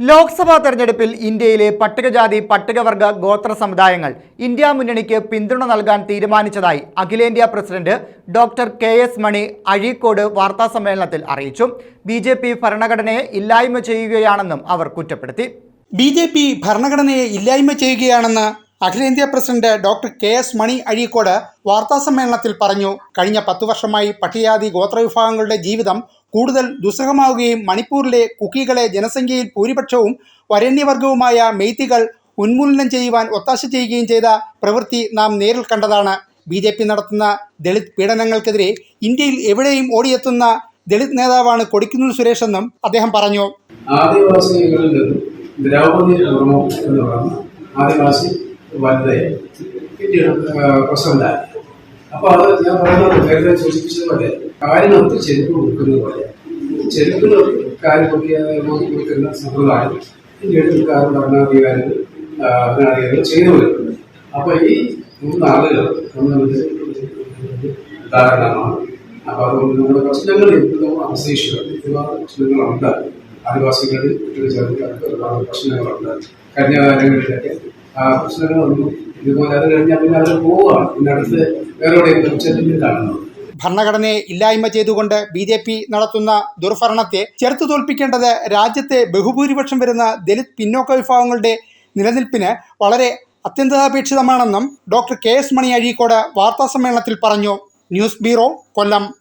ലോക്സഭാ തെരഞ്ഞെടുപ്പിൽ ഇന്ത്യയിലെ പട്ടികജാതി പട്ടികവർഗ ഗോത്ര സമുദായങ്ങൾ ഇന്ത്യ മുന്നണിക്ക് പിന്തുണ നൽകാൻ തീരുമാനിച്ചതായി അഖിലേന്ത്യാ president doctor K S Mani Azhikode വാർത്താസമ്മേളനത്തിൽ അറിയിച്ചു. ബി ജെ പി ഭരണഘടനയെ ഇല്ലായ്മ ചെയ്യുകയാണെന്നും അവർ കുറ്റപ്പെടുത്തി. ബി ജെ പി ഭരണഘടനയെ ഇല്ലായ്മ ചെയ്യുകയാണെന്ന് അഖിലേന്ത്യാ president doctor K S Mani Azhikode വാർത്താസമ്മേളനത്തിൽ പറഞ്ഞു. കഴിഞ്ഞ പത്തു വർഷമായി പട്ടികജാതി ഗോത്രവിഭാഗങ്ങളുടെ ജീവിതം കൂടുതൽ ദുസ്സഹമാവുകയും മണിപ്പൂരിലെ കുക്കികളെ ജനസംഖ്യയിൽ ഭൂരിപക്ഷവും വരണ്യവർഗവുമായ മെയ്ത്തികൾ ഉന്മൂലനം ചെയ്യുവാൻ ഒത്താശ ചെയ്യുകയും ചെയ്ത പ്രവൃത്തി നാം നേരിൽ കണ്ടതാണ്. ബി ജെ പി നടത്തുന്ന ദളിത് പീഡനങ്ങൾക്കെതിരെ ഇന്ത്യയിൽ എവിടെയും ഓടിയെത്തുന്ന ദളിത് നേതാവാണ് കൊടിക്കുന്നിൽ സുരേഷ് എന്നും അദ്ദേഹം പറഞ്ഞു. ആദിവാസികളിൽ നിന്നും ദ്രൗപദി എന്ന് ആദിവാസി വനിതയെ പ്രസിഡന്റായി. അപ്പൊ അത് ഞാൻ പറയുന്നത് നേരത്തെ സൂചിപ്പിച്ചതുപോലെ കാര്യങ്ങൾക്ക് ചെരുപ്പ് കൊടുക്കുന്നത് പോലെ. ചെരുപ്പിന് കാര്യം കൊടുക്കുന്ന സമ്പ്രദായം പിന്നീട് കാര്യം ഭരണാധികാരികൾ ഭരണാധികാരികൾ ചെയ്തു വരുന്നത് അപ്പൊ ഈ മൂന്ന് ആളുകൾ ഉദാഹരണമാണ്. അപ്പൊ അതുകൊണ്ട് നമ്മുടെ പ്രശ്നങ്ങൾ എന്തോ അവശേഷിക്കുക ഒരുപാട് പ്രശ്നങ്ങളുണ്ട്. ആദിവാസികളിൽ മറ്റൊരു ഒരുപാട് പ്രശ്നങ്ങളുണ്ട്. കന്യാകാലങ്ങളിലൊക്കെ കാലങ്ങളിലൊക്കെ ആ പ്രശ്നങ്ങളൊന്നും ഇതുപോലെ അത് കഴിഞ്ഞാൽ പിന്നെ അവർ പോവുകയാണ് പിന്നെ അടുത്ത് വേറെ ചെല്ലുമ്പോൾ കാണുന്നത് ഭരണഘടനയെ ഇല്ലായ്മ ചെയ്തുകൊണ്ട് ബി ജെ പി നടത്തുന്ന ദുർഭരണത്തെ ചെറുത്തു തോൽപ്പിക്കേണ്ടത് രാജ്യത്തെ ബഹുഭൂരിപക്ഷം വരുന്ന ദലിത് പിന്നോക്ക വിഭാഗങ്ങളുടെ നിലനിൽപ്പിന് വളരെ അത്യന്താപേക്ഷിതമാണെന്നും doctor K S Mani Azhikode വാർത്താസമ്മേളനത്തിൽ പറഞ്ഞു. News bureau Kollam.